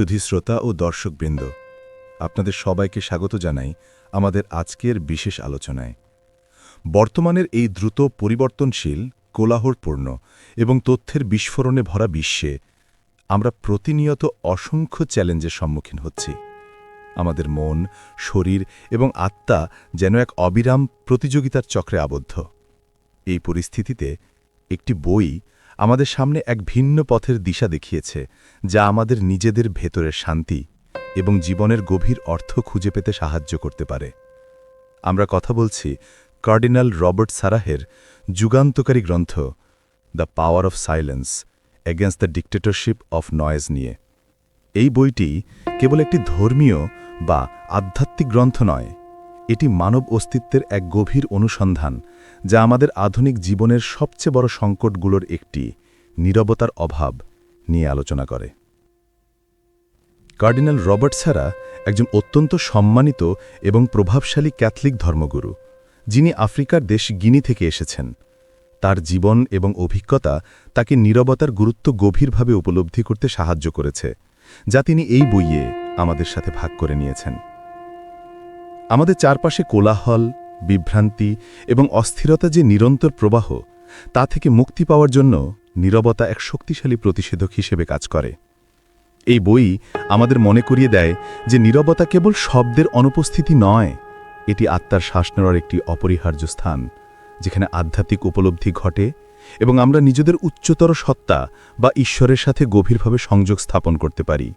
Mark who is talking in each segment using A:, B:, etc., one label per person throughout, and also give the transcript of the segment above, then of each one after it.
A: সুধী শ্রোতা ও দর্শকবৃন্দ, আপনাদের সবাইকে স্বাগত জানাই আমাদের আজকের বিশেষ আলোচনায়। বর্তমানের এই দ্রুত পরিবর্তনশীল, কোলাহলপূর্ণ এবং তথ্যের বিস্ফোরণে ভরা বিশ্বে আমরা প্রতিনিয়ত অসংখ্য চ্যালেঞ্জের সম্মুখীন হচ্ছি। আমাদের মন, শরীর এবং আত্মা যেন এক অবিরাম প্রতিযোগিতার চক্রে আবদ্ধ। এই পরিস্থিতিতে একটি বই আমাদের সামনে এক ভিন্ন পথের দিশা দেখিয়েছে, যা আমাদের নিজেদের ভেতরের শান্তি এবং জীবনের গভীর অর্থ খুঁজে পেতে সাহায্য করতে পারে। আমরা কথা বলছি কার্ডিনাল রবার্ট সারাহের যুগান্তকারী গ্রন্থ, the power of silence against the dictatorship of noise নিয়ে। এই বইটি কেবল একটি ধর্মীয় বা আধ্যাত্মিক গ্রন্থ নয়, এটি মানব অস্তিত্বের এক গভীর অনুসন্ধান যা আমাদের আধুনিক জীবনের সবচেয়ে বড় সংকটগুলোর একটি, নীরবতার অভাব নিয়ে আলোচনা করে। কার্ডিনাল রবার্ট ছাড়া একজন অত্যন্ত সম্মানিত এবং প্রভাবশালী ক্যাথলিক ধর্মগুরু, যিনি আফ্রিকার দেশ গিনি থেকে এসেছেন। তার জীবন এবং অভিজ্ঞতা তাকে নীরবতার গুরুত্ব গভীরভাবে উপলব্ধি করতে সাহায্য করেছে, যা তিনি এই বইয়ে আমাদের সাথে ভাগ করে নিয়েছেন। আমাদের চারপাশে কোলাহল বিভ্রান্তি এবং অস্থিরতা যে নিরন্তর প্রবাহ, তা থেকে মুক্তি পাওয়ার জন্য নীরবতা এক শক্তিশালী প্রতিষেধক হিসেবে কাজ করে। এই বই আমাদের মনে করিয়ে দেয় যে নীরবতা কেবল শব্দের অনুপস্থিতি নয়, এটি আত্মার শ্বাস নেওয়ার একটি অপরিহার্য স্থান, যেখানে আধ্যাত্মিক উপলব্ধি ঘটে এবং আমরা নিজেদের উচ্চতর সত্তা বা ঈশ্বরের সাথে গভীরভাবে সংযোগ স্থাপন করতে পারি।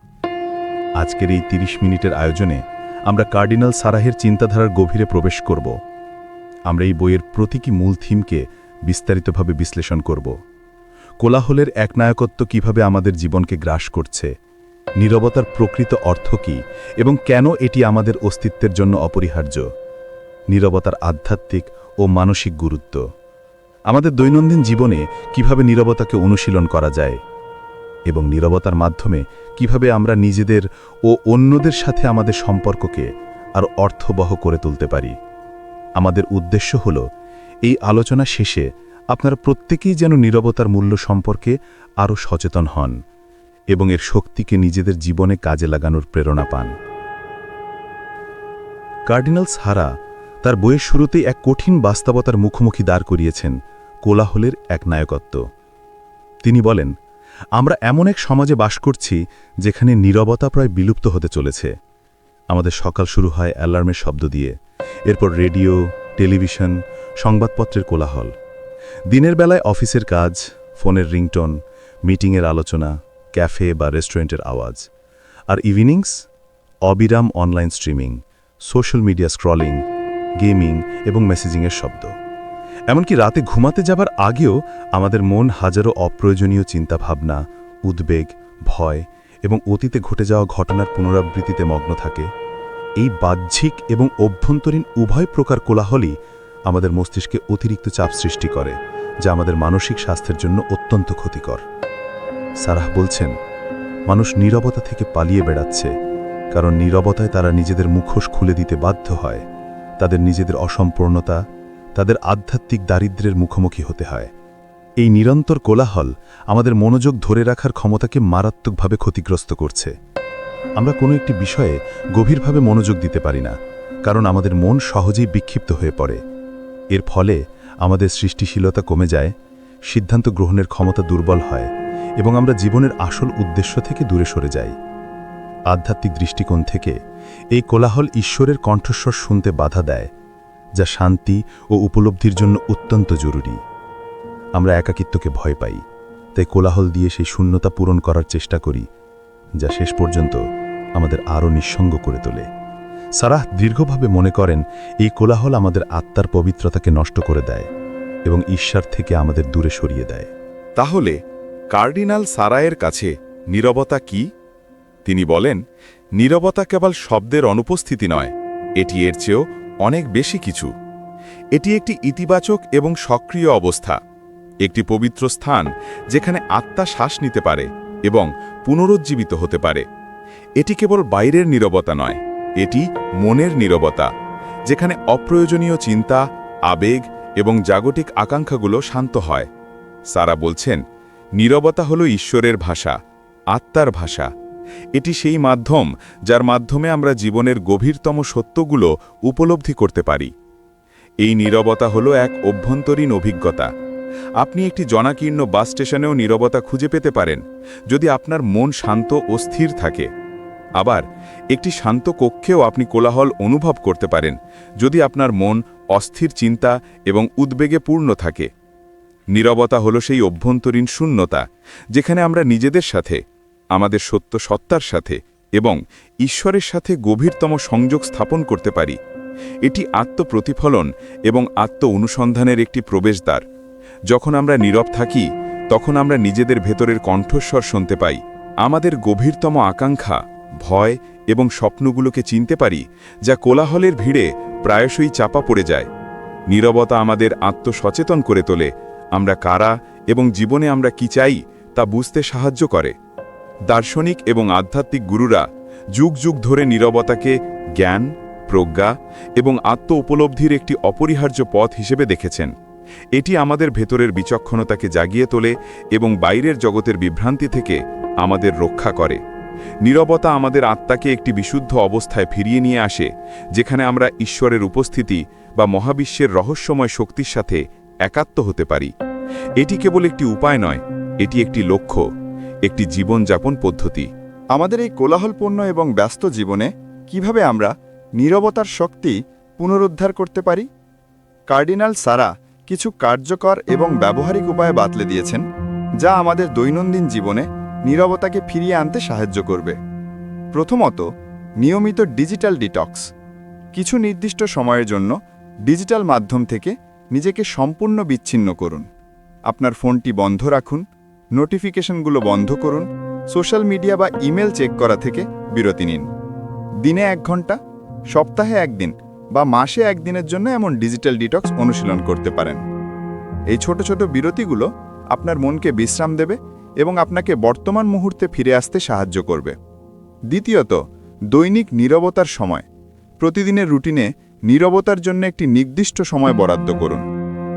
A: আজকের এই ৩০ মিনিটের আয়োজনে আমরা কার্ডিনাল সারাহের চিন্তাধারার গভীরে প্রবেশ করব। আমরা এই বইয়ের প্রতীকী মূল থিমকে বিস্তারিতভাবে বিশ্লেষণ করব। কোলাহলের একনায়কত্ব কীভাবে আমাদের জীবনকে গ্রাস করছে, নীরবতার প্রকৃত অর্থ কী, এবং কেন এটি আমাদের অস্তিত্বের জন্য অপরিহার্য, নীরবতার আধ্যাত্মিক ও মানসিক গুরুত্ব। আমাদের দৈনন্দিন জীবনে কীভাবে নীরবতাকে অনুশীলন করা যায়, এবং নীরবতার মাধ্যমে কীভাবে আমরা নিজেদের ও অন্যদের সাথে আমাদের সম্পর্ককে আর অর্থবহ করে তুলতে পারি। আমাদের উদ্দেশ্য হল, এই আলোচনা শেষে আপনারা প্রত্যেকেই যেন নীরবতার মূল্য সম্পর্কে আরও সচেতন হন এবং এর শক্তিকে নিজেদের জীবনে কাজে লাগানোর প্রেরণা পান। কার্ডিনাল হারা তার বইয়ের শুরুতেই এক কঠিন বাস্তবতার মুখোমুখি দাঁড় করিয়েছেন কোলাহলের এক নায়কত্ব। তিনি বলেন, আমরা এমন এক সমাজে বাস করছি যেখানে নীরবতা প্রায় বিলুপ্ত হতে চলেছে। আমাদের সকাল শুরু হয় অ্যালার্মের শব্দ দিয়ে। এরপর রেডিও, টেলিভিশন, সংবাদপত্রের কোলাহল। দিনের বেলায় অফিসের কাজ, ফোনের রিংটোন, মিটিংয়ের আলোচনা, ক্যাফে বা রেস্টুরেন্টের আওয়াজ। আর ইভিনিংস? অবিরাম online streaming, social media scrolling, gaming এবং মেসেজিংয়ের শব্দ। এমনকি রাতে ঘুমাতে যাবার আগেও আমাদের মন হাজারো অপ্রয়োজনীয় চিন্তাভাবনা, উদ্বেগ, ভয় এবং অতীতে ঘটে যাওয়া ঘটনার পুনরাবৃত্তিতে মগ্ন থাকে। এই বাহ্যিক এবং অভ্যন্তরীণ উভয় প্রকার কোলাহলই আমাদের মস্তিষ্কে অতিরিক্ত চাপ সৃষ্টি করে, যা আমাদের মানসিক স্বাস্থ্যের জন্য অত্যন্ত ক্ষতিকর। সারাহ বলছেন, মানুষ নীরবতা থেকে পালিয়ে বেড়াচ্ছে, কারণ নীরবতায় তারা নিজেদের মুখোশ খুলে দিতে বাধ্য হয়। তাদের নিজেদের অসম্পূর্ণতা, তাদের আধ্যাত্মিক দারিদ্র্যের মুখোমুখি হতে হয়। এই নিরন্তর কোলাহল আমাদের মনোযোগ ধরে রাখার ক্ষমতাকে মারাত্মকভাবে ক্ষতিগ্রস্ত করছে। আমরা কোনো একটি বিষয়ে গভীরভাবে মনোযোগ দিতে পারি না, কারণ আমাদের মন সহজেই বিক্ষিপ্ত হয়ে পড়ে। এর ফলে আমাদের সৃষ্টিশীলতা কমে যায়, সিদ্ধান্ত গ্রহণের ক্ষমতা দুর্বল হয়, এবং আমরা জীবনের আসল উদ্দেশ্য থেকে দূরে সরে যাই। আধ্যাত্মিক দৃষ্টিকোণ থেকে এই কোলাহল ঈশ্বরের কণ্ঠস্বর শুনতে বাধা দেয়, যা শান্তি ও উপলব্ধির জন্য অত্যন্ত জরুরি। আমরা একাকিত্বকে ভয় পাই, তাই কোলাহল দিয়ে সেই শূন্যতা পূরণ করার চেষ্টা করি, যা শেষ পর্যন্ত আমাদের আরও নিঃসঙ্গ করে তোলে। সারাহ দীর্ঘভাবে মনে করেন, এই কোলাহল আমাদের আত্মার পবিত্রতাকে নষ্ট করে দেয় এবং ঈশ্বর থেকে আমাদের দূরে সরিয়ে দেয়।
B: তাহলে কার্ডিনাল সারায়ের কাছে নীরবতা কি? তিনি বলেন, নীরবতা কেবল শব্দের অনুপস্থিতি নয়, এটি এর চেয়েও অনেক বেশি কিছু। এটি একটি ইতিবাচক এবং সক্রিয় অবস্থা, একটি পবিত্র স্থান যেখানে আত্মা শ্বাস নিতে পারে এবং পুনরুজ্জীবিত হতে পারে। এটি কেবল বাইরের নীরবতা নয়, এটি মনের নীরবতা, যেখানে অপ্রয়োজনীয় চিন্তা, আবেগ এবং জাগতিক আকাঙ্ক্ষাগুলো শান্ত হয়। সারা বলছেন, নীরবতা হল ঈশ্বরের ভাষা, আত্মার ভাষা।
C: এটি সেই মাধ্যম যার মাধ্যমে আমরা জীবনের গভীরতম সত্যগুলো উপলব্ধি করতে পারি। এই নীরবতা হলো এক অভ্যন্তরীণ অভিজ্ঞতা। আপনি একটি জনাকীর্ণ বাস স্টেশনেও নীরবতা খুঁজে পেতে পারেন, যদি আপনার মন শান্ত ও স্থির থাকে। আবার একটি শান্ত কক্ষেও আপনি কোলাহল অনুভব করতে পারেন যদি আপনার মন অস্থির চিন্তা এবং উদ্বেগে পূর্ণ থাকে। নীরবতা হলো সেই অভ্যন্তরীণ শূন্যতা, যেখানে আমরা নিজেদের সাথে, আমাদের সত্য সত্তার সাথে এবং ঈশ্বরের সাথে গভীরতম সংযোগ স্থাপন করতে পারি। এটি আত্মপ্রতিফলন এবং আত্ম অনুসন্ধানের একটি প্রবেশদ্বার। যখন আমরা নীরব থাকি, তখন আমরা নিজেদের ভেতরের কণ্ঠস্বর শুনতে পাই, আমাদের গভীরতম আকাঙ্ক্ষা ভয় এবং স্বপ্নগুলোকে চিনতে পারি, যা কোলাহলের ভিড়ে প্রায়শই চাপা পড়ে যায়। নীরবতা আমাদের আত্মসচেতন করে তোলে, আমরা কারা এবং জীবনে আমরা কি চাই তা বুঝতে সাহায্য করে। দার্শনিক এবং আধ্যাত্মিক গুরুরা যুগ যুগ ধরে নীরবতাকে জ্ঞান, প্রজ্ঞা এবং আত্ম উপলব্ধির একটি অপরিহার্য পথ হিসেবে দেখেছেন। এটি আমাদের ভেতরের বিচক্ষণতাকে জাগিয়ে তোলে এবং বাইরের জগতের বিভ্রান্তি থেকে আমাদের রক্ষা করে। নীরবতা আমাদের আত্মাকে একটি বিশুদ্ধ অবস্থায় ফিরিয়ে নিয়ে আসে, যেখানে আমরা ঈশ্বরের উপস্থিতি বা মহাবিশ্বের রহস্যময় শক্তির সাথে একাত্ম হতে পারি। এটি কেবল একটি উপায় নয়, এটি একটি লক্ষ্য, একটি জীবনযাপন পদ্ধতি।
A: আমাদের এই কোলাহলপূর্ণ এবং ব্যস্ত জীবনে কীভাবে আমরা নীরবতার শক্তি পুনরুদ্ধার করতে পারি? কার্ডিনাল সারা কিছু কার্যকর এবং ব্যবহারিক উপায় বাতলে দিয়েছেন, যা আমাদের দৈনন্দিন জীবনে নীরবতাকে ফিরিয়ে আনতে সাহায্য করবে। প্রথমত, নিয়মিত ডিজিটাল ডিটক্স। কিছু নির্দিষ্ট সময়ের জন্য ডিজিটাল মাধ্যম থেকে নিজেকে সম্পূর্ণ বিচ্ছিন্ন করুন। আপনার ফোনটি বন্ধ রাখুন, নোটিফিকেশনগুলো বন্ধ করুন, সোশ্যাল মিডিয়া বা ইমেল চেক করা থেকে বিরতি নিন। দিনে এক ঘণ্টা, সপ্তাহে একদিন বা মাসে একদিনের জন্য এমন ডিজিটাল ডিটক্স অনুশীলন করতে পারেন। এই ছোট ছোট বিরতিগুলো আপনার মনকে বিশ্রাম দেবে এবং আপনাকে বর্তমান মুহূর্তে ফিরে আসতে সাহায্য করবে। দ্বিতীয়ত, দৈনিক নীরবতার সময়। প্রতিদিনের রুটিনে নীরবতার জন্য একটি নির্দিষ্ট সময় বরাদ্দ করুন।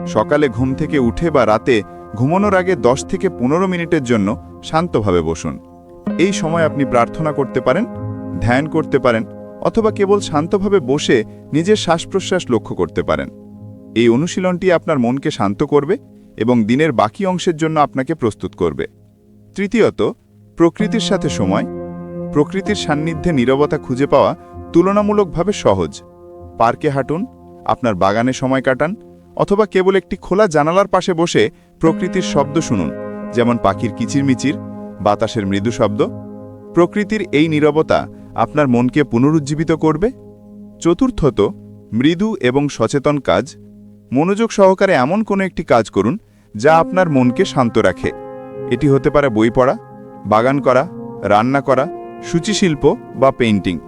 A: সকালে ঘুম থেকে উঠে বা রাতে ঘুমানোর আগে 10 থেকে পনেরো মিনিটের জন্য শান্তভাবে বসুন। এই সময় আপনি প্রার্থনা করতে পারেন, ধ্যান করতে পারেন, অথবা কেবল শান্তভাবে বসে নিজের শ্বাস প্রশ্বাস লক্ষ্য করতে পারেন। এই অনুশীলনটি আপনার মনকে শান্ত করবে এবং দিনের বাকি অংশের জন্য আপনাকে প্রস্তুত করবে। তৃতীয়ত, প্রকৃতির সাথে সময়, প্রকৃতির সান্নিধ্যে নীরবতা খুঁজে পাওয়া তুলনামূলকভাবে সহজ। পার্কে হাঁটুন, আপনার বাগানে সময় কাটান, অথবা কেবল একটি খোলা জানালার পাশে বসে প্রকৃতির শব্দ শুনুন, যেমন পাখির কিচিরমিচির, বাতাসের মৃদু শব্দ। প্রকৃতির এই নীরবতা আপনার মনকে পুনরুজ্জীবিত করবে। চতুর্থত, মৃদু এবং সচেতন কাজ। মনোযোগ সহকারে এমন কোনো একটি কাজ করুন, যা আপনার মনকে শান্ত রাখে। এটি হতে পারে বই পড়া, বাগান করা, রান্না করা সূচিশিল্প বা পেইন্টিং।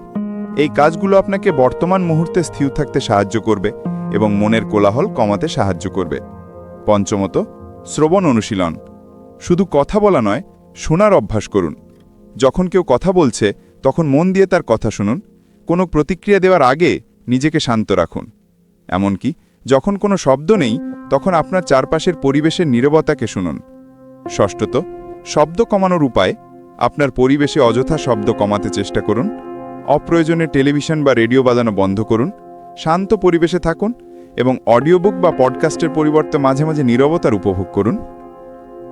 A: এই কাজগুলো আপনাকে বর্তমান মুহূর্তে স্থির থাকতে সাহায্য করবে এবং মনের কোলাহল কমাতে সাহায্য করবে। পঞ্চমত, শ্রবণ অনুশীলন। শুধু কথা বলা নয়, শোনার অভ্যাস করুন। যখন কেউ কথা বলছে, তখন মন দিয়ে তার কথা শুনুন। কোনো প্রতিক্রিয়া দেওয়ার আগে নিজেকে শান্ত রাখুন। এমনকি, যখন কোনো শব্দ নেই, তখন আপনার চারপাশের পরিবেশের নীরবতাকে শুনুন। ষষ্ঠত, শব্দ কমানোর উপায়, আপনার পরিবেশে অযথা শব্দ কমাতে চেষ্টা করুন, অপ্রয়োজনে টেলিভিশন বা রেডিও বাজানো বন্ধ করুন, শান্ত পরিবেশে থাকুন এবং অডিও বুক বা পডকাস্টের পরিবর্তে মাঝে মাঝে নীরবতার উপভোগ করুন।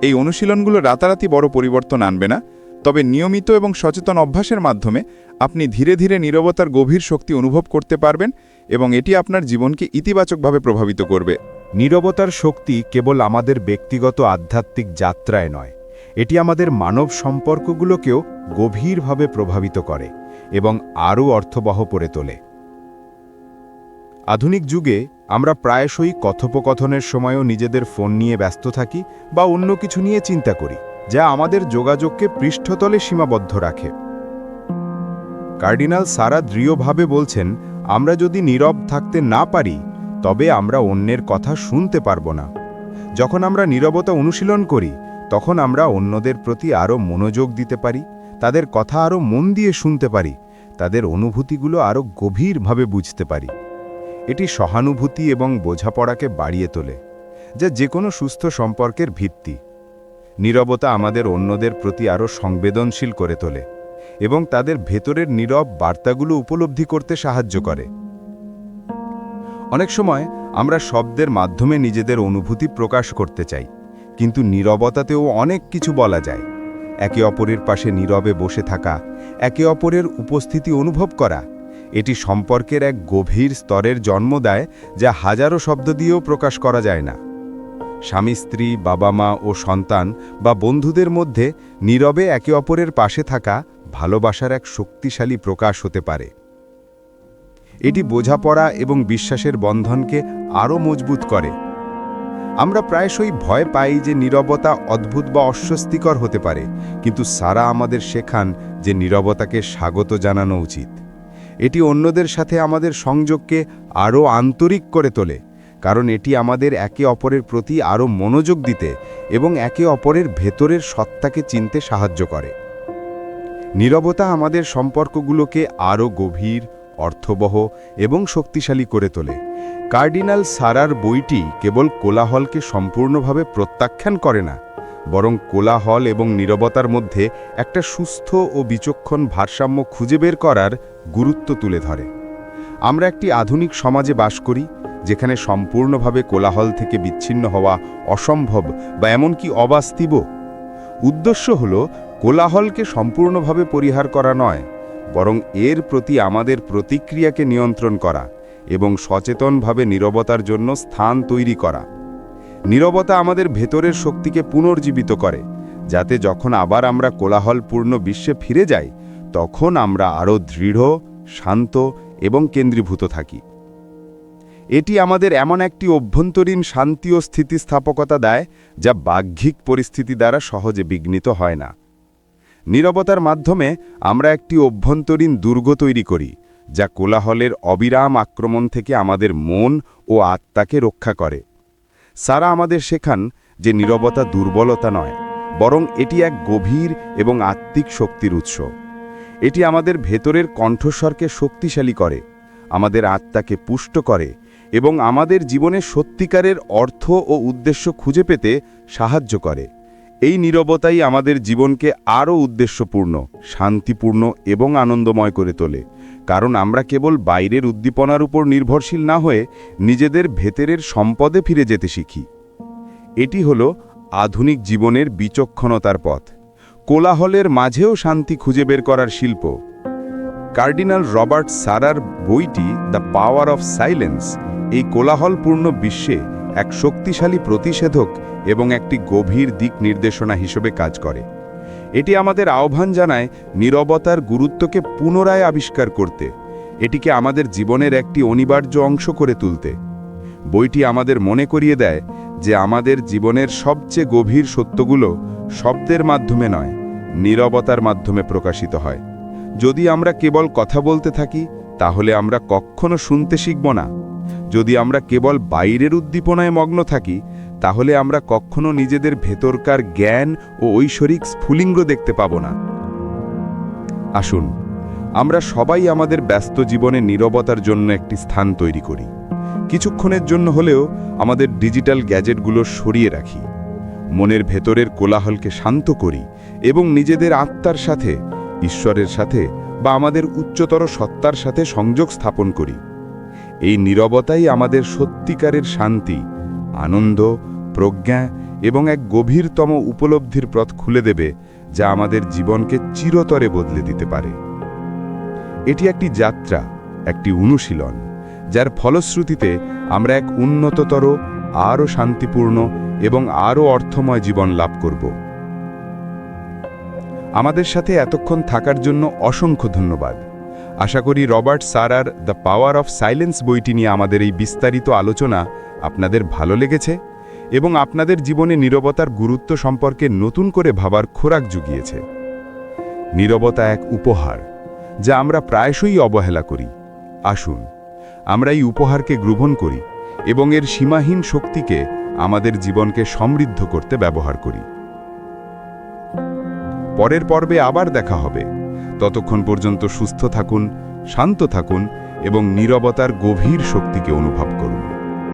A: এই অনুশীলনগুলো রাতারাতি বড় পরিবর্তন আনবে না, তবে নিয়মিত এবং সচেতন অভ্যাসের মাধ্যমে আপনি ধীরে ধীরে নীরবতার গভীর শক্তি অনুভব করতে পারবেন এবং এটি আপনার জীবনকে ইতিবাচকভাবে প্রভাবিত করবে।
D: নীরবতার শক্তি কেবল আমাদের ব্যক্তিগত আধ্যাত্মিক যাত্রায় নয়, এটি আমাদের মানব সম্পর্কগুলোকেও গভীরভাবে প্রভাবিত করে এবং আরও অর্থবহ করে তোলে। আধুনিক যুগে আমরা প্রায়শই কথোপকথনের সময়ও নিজেদের ফোন নিয়ে ব্যস্ত থাকি বা অন্য কিছু নিয়ে চিন্তা করি, যা আমাদের যোগাযোগকে পৃষ্ঠতলে সীমাবদ্ধ রাখে। কার্ডিনাল সারা দৃঢ়ভাবে বলছেন, আমরা যদি নীরব থাকতে না পারি তবে আমরা অন্যের কথা শুনতে পারব না। যখন আমরা নীরবতা অনুশীলন করি, তখন আমরা অন্যদের প্রতি আরও মনোযোগ দিতে পারি, তাদের কথা আরও মন দিয়ে শুনতে পারি, তাদের অনুভূতিগুলো আরও গভীরভাবে বুঝতে পারি। এটি সহানুভূতি এবং বোঝাপড়াকে বাড়িয়ে তোলে, যা যে কোনো সুস্থ সম্পর্কের ভিত্তি। নীরবতা আমাদের অন্যদের প্রতি আরও সংবেদনশীল করে তোলে এবং তাদের ভেতরের নীরব বার্তাগুলো উপলব্ধি করতে সাহায্য করে। অনেক সময় আমরা শব্দের মাধ্যমে নিজেদের অনুভূতি প্রকাশ করতে চাই, কিন্তু নীরবতাতেও অনেক কিছু বলা যায়। একে অপরের পাশে নীরবে বসে থাকা, একে অপরের উপস্থিতি অনুভব করা, এটি সম্পর্কের এক গভীর স্তরের জন্ম দেয় যা হাজারো শব্দ দিয়েও প্রকাশ করা যায় না। স্বামী, স্ত্রী বাবা মা ও সন্তান বা বন্ধুদের মধ্যে নীরবে একে অপরের পাশে থাকা ভালোবাসার এক শক্তিশালী প্রকাশ হতে পারে। এটি বোঝাপড়া এবং বিশ্বাসের বন্ধনকে আরও মজবুত করে। আমরা প্রায়শই ভয় পাই যে নীরবতা অদ্ভুত বা অস্বস্তিকর হতে পারে, কিন্তু সারা আমাদের শেখান যে নীরবতাকে স্বাগত জানানো উচিত। এটি অন্যদের সাথে আমাদের সংযোগকে আরও আন্তরিক করে তোলে, কারণ এটি আমাদের একে অপরের প্রতি আরও মনোযোগ দিতে এবং একে অপরের ভেতরের সত্তাকে চিনতে সাহায্য করে। নীরবতা আমাদের সম্পর্কগুলোকে আরও গভীর অর্থবহ এবং শক্তিশালী করে তোলে। কার্ডিনাল সারার বইটি কেবল কোলাহলকে সম্পূর্ণভাবে প্রত্যাখ্যান করে না, বরং কোলাহল এবং নীরবতার মধ্যে একটা সুস্থ ও বিচক্ষণ ভারসাম্য খুঁজে বের করার গুরুত্ব তুলে ধরে। আমরা একটি আধুনিক সমাজে বাস করি, যেখানে সম্পূর্ণভাবে কোলাহল থেকে বিচ্ছিন্ন হওয়া অসম্ভব বা এমনকি অবাস্তিব উদ্দেশ্য হল কোলাহলকে সম্পূর্ণভাবে পরিহার করা নয় বরং এর প্রতি আমাদের প্রতিক্রিয়াকে নিয়ন্ত্রণ করা এবং সচেতনভাবে নীরবতার জন্য স্থান তৈরি করা। নীরবতা আমাদের ভেতরের শক্তিকে পুনর্জীবিত করে, যাতে যখন আবার আমরা কোলাহলপূর্ণ বিশ্বে ফিরে যাই, তখন আমরা আরও দৃঢ়, শান্ত এবং কেন্দ্রীভূত থাকি। এটি আমাদের এমন একটি অভ্যন্তরীণ শান্তি ও স্থিতিস্থাপকতা দেয়, যা বাহ্যিক পরিস্থিতি দ্বারা সহজে বিঘ্নিত হয় না। নীরবতার মাধ্যমে আমরা একটি অভ্যন্তরীণ দুর্গ তৈরি করি, যা কোলাহলের অবিরাম আক্রমণ থেকে আমাদের মন ও আত্মাকে রক্ষা করে। সারা আমাদের শেখান যে নীরবতা দুর্বলতা নয়, বরং এটি এক গভীর এবং আত্মিক শক্তির উৎস। এটি আমাদের ভেতরের কণ্ঠস্বরকে শক্তিশালী করে, আমাদের আত্মাকে পুষ্ট করে এবং আমাদের জীবনে সত্যিকারের অর্থ ও উদ্দেশ্য খুঁজে পেতে সাহায্য করে। এই নীরবতাই আমাদের জীবনকে আরও উদ্দেশ্যপূর্ণ, শান্তিপূর্ণ এবং আনন্দময় করে তোলে। কারণ আমরা কেবল বাইরের উদ্দীপনার উপর নির্ভরশীল না হয়ে নিজেদের ভেতরের সম্পদে ফিরে যেতে শিখি। এটি হল আধুনিক জীবনের বিচক্ষণতার পথ। কোলাহলের মাঝেও শান্তি খুঁজে বের করার শিল্প। কার্ডিনাল রবার্ট সারার বইটি দ্য পাওয়ার অফ সাইলেন্স এই কোলাহলপূর্ণ বিশ্বে এক শক্তিশালী প্রতিষেধক এবং একটি গভীর দিক নির্দেশনা হিসেবে কাজ করে। এটি আমাদের আহ্বান জানায় নীরবতার গুরুত্বকে পুনরায় আবিষ্কার করতে। এটিকে আমাদের জীবনের একটি অনিবার্য অংশ করে তুলতে। বইটি আমাদের মনে করিয়ে দেয় যে আমাদের জীবনের সবচেয়ে গভীর সত্যগুলো শব্দের মাধ্যমে নয়, নীরবতার মাধ্যমে প্রকাশিত হয়। যদি আমরা কেবল কথা বলতে থাকি, তাহলে আমরা কখনো শুনতে শিখব না। যদি আমরা কেবল বাইরের উদ্দীপনায় মগ্ন থাকি তাহলে আমরা কখনো নিজেদের ভেতরকার জ্ঞান ও ঐশ্বরিক স্ফুলিঙ্গ দেখতে পাব না। আসুন, আমরা সবাই আমাদের ব্যস্ত জীবনে নীরবতার জন্য একটি স্থান তৈরি করি। কিছুক্ষণের জন্য হলেও আমাদের ডিজিটাল গ্যাজেটগুলো সরিয়ে রাখি। মনের ভেতরের কোলাহলকে শান্ত করি এবং নিজেদের আত্মার সাথে, ঈশ্বরের সাথে বা আমাদের উচ্চতর সত্তার সাথে সংযোগ স্থাপন করি। এই নীরবতাই আমাদের সত্যিকারের শান্তি আনন্দ, প্রজ্ঞা এবং এক গভীরতম উপলব্ধির পথ খুলে দেবে যা আমাদের জীবনকে চিরতরে বদলে দিতে পারে। এটি একটি যাত্রা, একটি অনুশীলন, যার ফলশ্রুতিতে আমরা এক উন্নততর, আরও শান্তিপূর্ণ এবং আরও অর্থময় জীবন লাভ করব। আমাদের সাথে এতক্ষণ থাকার জন্য অসংখ্য ধন্যবাদ। আশা করি রবার্ট সারার দ্য পাওয়ার অফ সাইলেন্স বইটি নিয়ে আমাদের এই বিস্তারিত আলোচনা আপনাদের ভালো লেগেছে এবং আপনাদের জীবনে নীরবতার গুরুত্ব সম্পর্কে নতুন করে ভাবার খোরাক জুগিয়েছে। নীরবতা এক উপহার, যা আমরা প্রায়শই অবহেলা করি। আসুন, আমরা এই উপহারকে গ্রহণ করি এবং এর সীমাহীন শক্তিকে আমাদের জীবনকে সমৃদ্ধ করতে ব্যবহার করি। পরের পর্বে আবার দেখা হবে। ততক্ষণ পর্যন্ত সুস্থ থাকুন, শান্ত থাকুন এবং নীরবতার গভীর শক্তিকে অনুভব করুন।